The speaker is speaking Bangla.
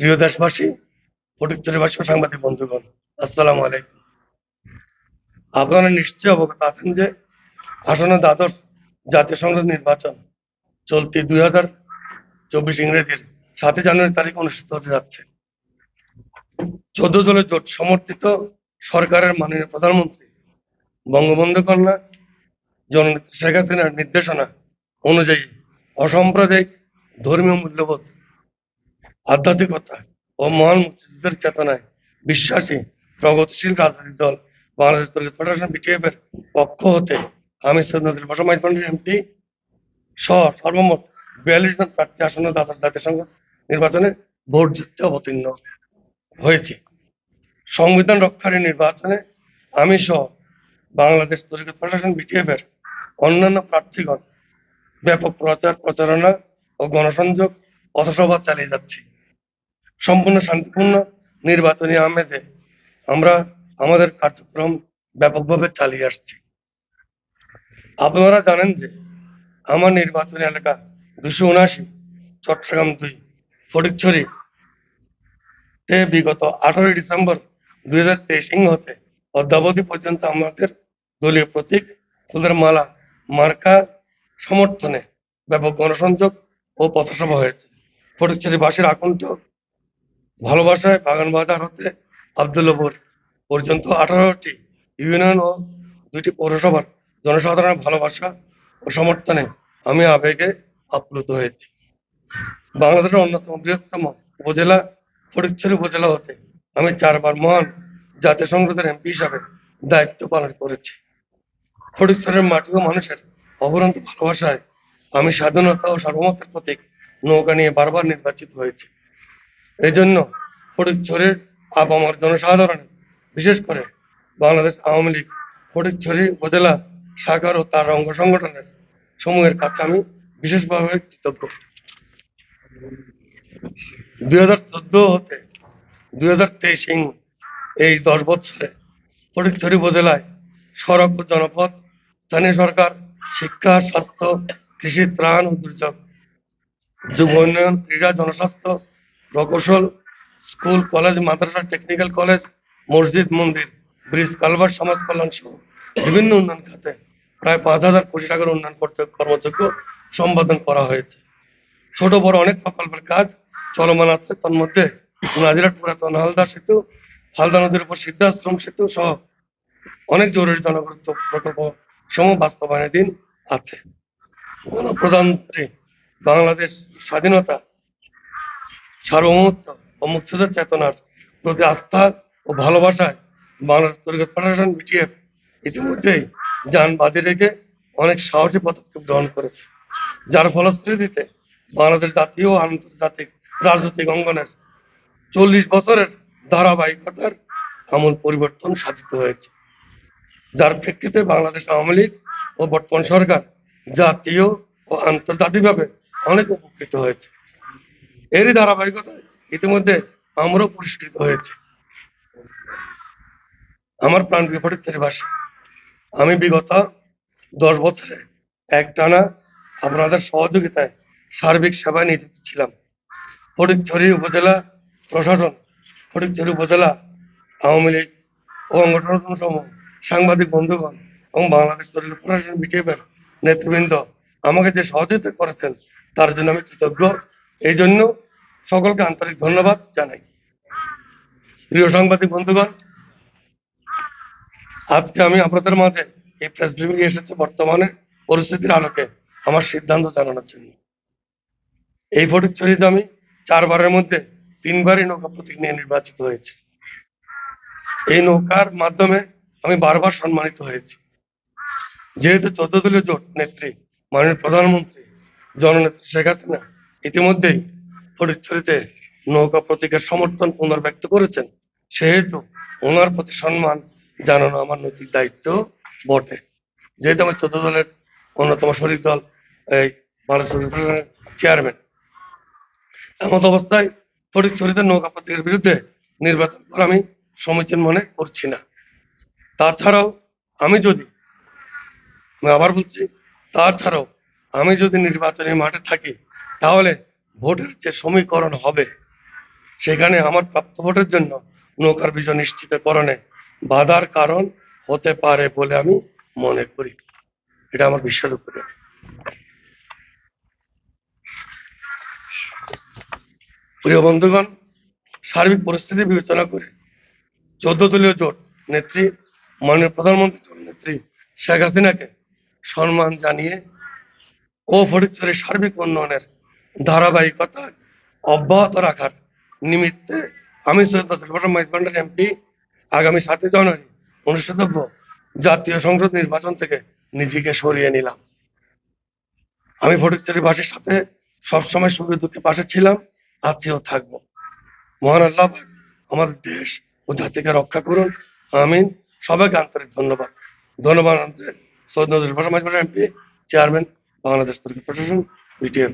প্রিয় দেশবাসী ফটিকচুরিবাসী সাংবাদিক বন্ধুগণ, আসসালামু আলাইকুম। আপনারা নিশ্চয়ই অবগত আছেন যে আসন্ন দ্বাদশ জাতীয় সংসদ নির্বাচন চলতি দুই হাজার চব্বিশ ইংরেজির সাতই জানুয়ারি তারিখ অনুষ্ঠিত হতে যাচ্ছে। চোদ্দ দলের জোট সমর্থিত সরকারের মাননীয় প্রধানমন্ত্রী বঙ্গবন্ধু কন্যা, জননেত্রী শেখ হাসিনার নির্দেশনা অনুযায়ী অসাম্প্রদায়িক ধর্মীয় মূল্যবোধ আধ্যাত্মিকতা ও মহান মুক্তিযুদ্ধের চেতনায় বিশ্বাসী প্রগতিশীল রাজনৈতিক দল বাংলাদেশ তরিকত ফেডারেশন বিটিএফ এর পক্ষ হতে আমি ভাষা এমপি সহ সর্বমোট বিয়াল্লিশ জন প্রার্থী আসন্ন দ্বাদশ জাতীয় সংসদ নির্বাচনে ভোট জিততে অবতীর্ণ হয়েছে। সংবিধান রক্ষার নির্বাচনে আমি সহ বাংলাদেশ তরিকত ফেডারেশন বিটিএফ এর অন্যান্য প্রার্থীগণ ব্যাপক প্রচার প্রচারণা ও গণসংযোগ পথসভা চালিয়ে যাচ্ছি। সম্পূর্ণ শান্তিপূর্ণ নির্বাচনী আমেজে আমরা আমাদের কার্যক্রম ব্যাপকভাবে চালিয়ে আসছি। আপনারা জানেন যে আমার নির্বাচনী এলাকা দুশো উনআশি, চট্টগ্রাম দুই, ফটিকছড়ি তে বিগত আঠারোই ডিসেম্বর দুই হাজার তেইশ হতে অদ্যাবধি পর্যন্ত আমাদের দলীয় প্রতীক ফুলের মালা, মার্কা সমর্থনে ব্যাপক গণসংযোগ ও পথসভা হয়েছে। ফটিকছড়িবাসীর আকণ্ঠ ভালোবাসায় বাগান বাজার হতে আবদুল্লাপুর পর্যন্ত আঠারোটি ইউনিয়ন ও দুইটি পৌরসভার জনসাধারণের ভালোবাসা ও সমর্থনে আমি আবেগে আপ্লুত হয়েছি। বাংলাদেশের অন্যতম বৃহত্তম উপজেলা ফটিকছড়ি উপজেলা হতে আমি চারবার মহান জাতীয় সংসদের এমপি হিসাবে দায়িত্ব পালন করেছি। ফটিকছড়ির মাটি ও মানুষের অপরন্ত ভালোবাসায় আমি স্বাধীনতা ও সার্বভৌমত্বের প্রতীক নৌকা নিয়ে বারবার নির্বাচিত হয়েছি। এই জন্য ফটিকছড়ির আপামর জনসাধারণ, বিশেষ করে বাংলাদেশ আওয়ামী লীগ, ফটিকছড়ি উপজেলা শাখার ও তার অঙ্গ সংগঠনের সমূহের কাছে আমি বিশেষভাবে কৃতজ্ঞ। দুই হাজার চোদ্দ হতে দুই হাজার তেইশ এই দশ বছরে ফটিকছড়ি উপজেলায় সড়ক ও জনপথ, স্থানীয় সরকার, শিক্ষা, স্বাস্থ্য, কৃষি, ত্রাণ ও দুর্যোগ, যুব উন্নয়ন, ক্রীড়া, জনস্বাস্থ্য প্রকৌশল স্কুল, কলেজ, মাদ্রাসা টেকনিক্যাল কলেজ মসজিদ, মন্দির, ব্রিজ, কালভার্ট, সমাজ কল্যাণ সহ বিভিন্ন উন্নয়ন খাতে প্রায় পাঁচ হাজার কোটি টাকার উন্নয়ন করতে কর্মযোগ্য সম্পাদন করা হয়েছে। ছোট, বড় অনেক প্রকল্পের কাজ চলমান আছে। তন্মধ্যে নাজিরাট পুরাতন হালদা সেতু, হালদা নদীর উপর সিদ্ধাশ্রম সেতু সহ অনেক জরুরি জনগুরুত্ব প্রকল্প সমূহ বাস্তবায়নাধীন আছে। গণপ্রজাতন্ত্রী বাংলাদেশ স্বাধীনতা সার্বভৌমত্ব ও মুক্তিযুদ্ধের চেতনার প্রতি আস্থা ও ভালোবাসায় বাংলাদেশ তরিকত ফেডারেশন বিটিএফ ইতিমধ্যেই যান বাজে রেখে অনেক সাহসী পদক্ষেপ গ্রহণ করেছে। যার ফলশ্রুতিতে বাংলাদেশ জাতীয় ও আন্তর্জাতিক রাজনৈতিক অঙ্গনের চল্লিশ বছরের ধারাবাহিকতার আমূল পরিবর্তন সাধিত হয়েছে। যার প্রেক্ষিতে বাংলাদেশ আওয়ামী লীগ ও বর্তমান সরকার জাতীয় ও আন্তর্জাতিকভাবে অনেক উপকৃত হয়েছে। এরই ধারাবাহিকতায় ইতিমধ্যে আমরাও পুরস্কৃত হয়েছে। আমার প্রাণ বিপরীতের ভাষা আমি বিগত দশ বছরে একটানা আপনাদের সহযোগিতায় সার্বিক সেবায় নিয়োজিত ছিলাম। ফটিকছড়ি উপজেলা প্রশাসন ফটিকছড়ি উপজেলা আওয়ামী লীগ ও সংগঠন সমূহ সাংবাদিক বন্ধুগণ এবং বাংলাদেশ তরিক প্রশাসন বিটিএফের নেতৃবৃন্দ আমাকে যে সহযোগিতা করেছেন, তার জন্য আমি কৃতজ্ঞ। এই জন্য সকলকে আন্তরিক ধন্যবাদ জানাই। প্রিয় সাংবাদিক বন্ধুগণ, আজকে আমি আপনাদের মাঝে এই প্রেস ব্রিফিং এসেছে বর্তমানে পরিস্থিতির আলোকে আমার সিদ্ধান্ত জানানোর জন্য। এই ফটিকছড়িতে আমি চারবারের মধ্যে তিনবারই নৌকা প্রতীক নিয়ে নির্বাচিত হয়েছে। এই নৌকার মাধ্যমে আমি বারবার সম্মানিত হয়েছি। যেহেতু চোদ্দ দলীয় জোট নেত্রী, মাননীয় প্রধানমন্ত্রী, জননেত্রী শেখ হাসিনা ইতিমধ্যেই ফটিকছড়িতে নৌকা প্রতীকের সমর্থন পুনর্ব্যক্ত করেছেন। সেহেতু ওনার প্রতি সম্মান জানানো আমার নৈতিক দায়িত্ব বটে। যেহেতু আমার চোদ্দ দলের অন্যতম শরিক দল, এই চেয়ারম্যান এমত অবস্থায় ফটিকছড়িতে নৌকা প্রতীকের বিরুদ্ধে নির্বাচন করা আমি সমীচীন মনে করছি না। তাছাড়াও আমি যদি আবার বলছি, তাছাড়াও আমি যদি নির্বাচনী মাঠে থাকি তাহলে ভোটের যে সমীকরণ হবে, সেখানে আমার প্রাপ্ত ভোটের জন্য নৌকার বিজয় নিশ্চিতকরণে বাধার কারণ হতে পারে বলে আমি মনে করি। এটা আমার বিশ্বাস উপরে প্রিয় বন্ধুগণ, সার্বিক পরিস্থিতি বিবেচনা করে চোদ্দ দলীয় জোট নেত্রী, মাননীয় প্রধানমন্ত্রী নেত্রী শেখ হাসিনাকে সম্মান জানিয়ে ও ফটিকছড়ির সার্বিক উন্নয়নের ধারাবাহিকতা অব্যাহত রাখার নিমিত্তে আমি সৈয়দ মাইজবান্ডার এমপি আগামী সাতই জানুয়ারি অনুষ্ঠিতব্য জাতীয় সংসদ নির্বাচন থেকে নিজেকে সরিয়ে নিলাম। আমি ফটিকছড়িবাসীর সাথে সবসময় সুখে দুঃখে পাশে ছিলাম আজকেও থাকব। মহান আল্লাহ আমাদের দেশ ও জাতিকে রক্ষা করুন। আমিন। সবাইকে আন্তরিক ধন্যবাদ। ধন্যবাদ সৈয়দ নজরুল এমপি, চেয়ারম্যান, বাংলাদেশ প্রশাসন বিটিএফ